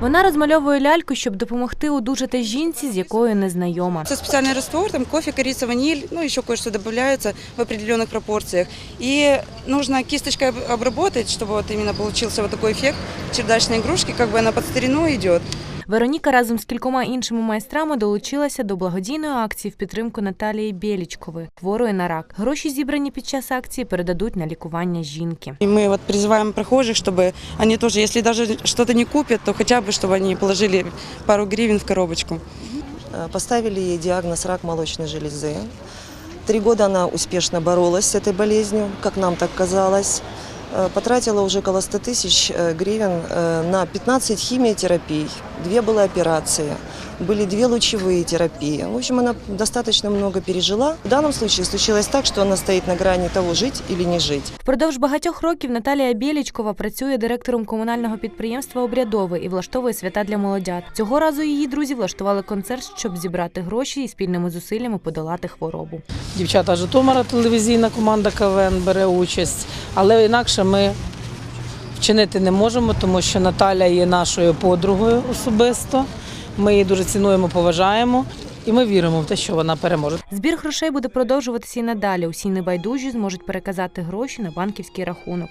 Вона розмальовує ляльку, щоб допомогти одужати жінці, з якою не знайома. Это специальный раствор, там кофе, корица, ваниль, ну еще кое-что добавляется в определенных пропорциях. И нужно кисточкой об- обработать, чтобы вот именно получился вот такой эффект чердачной игрушки, как бы она под старину идет. Вероніка разом з кількома іншими майстрами долучилася до благодійної акції в підтримку Наталії Бєлічкової, хворої на рак. Гроші, зібрані під час акції, передадуть на лікування жінки. И мы вот призываем прохожих, чтобы они тоже, если даже что-то не купят, то хотя бы, чтобы они положили пару гривен в коробочку. Э, Поставили ей диагноз рак молочной железы. Три года она успешно боролась с этой болезнью, как нам так казалось. Э, Потратила уже около 100 тысяч э, гривен э, на 15 химиотерапий, две было операции, были две лучевые терапии. В общем, она достаточно много пережила. В данном случае случилось так, что она стоит на грани того, жить или не жить. Впродовж багатьох років Наталія Бєлічкова працює директором комунального підприємства Обрядове і влаштовує свята для молодят. Цього разу її друзі влаштували концерт, щоб зібрати гроші і спільними зусиллями подолати хворобу. Дівчата Житомира, телевізійна команда КВН бере участь, але інакше ми вчинити не можемо, тому що Наталя є нашою подругою особисто. Ми її дуже цінуємо, поважаємо, і ми віримо в те, що вона переможе. Збір грошей буде продовжуватися і надалі. Усі небайдужі зможуть переказати гроші на банківський рахунок.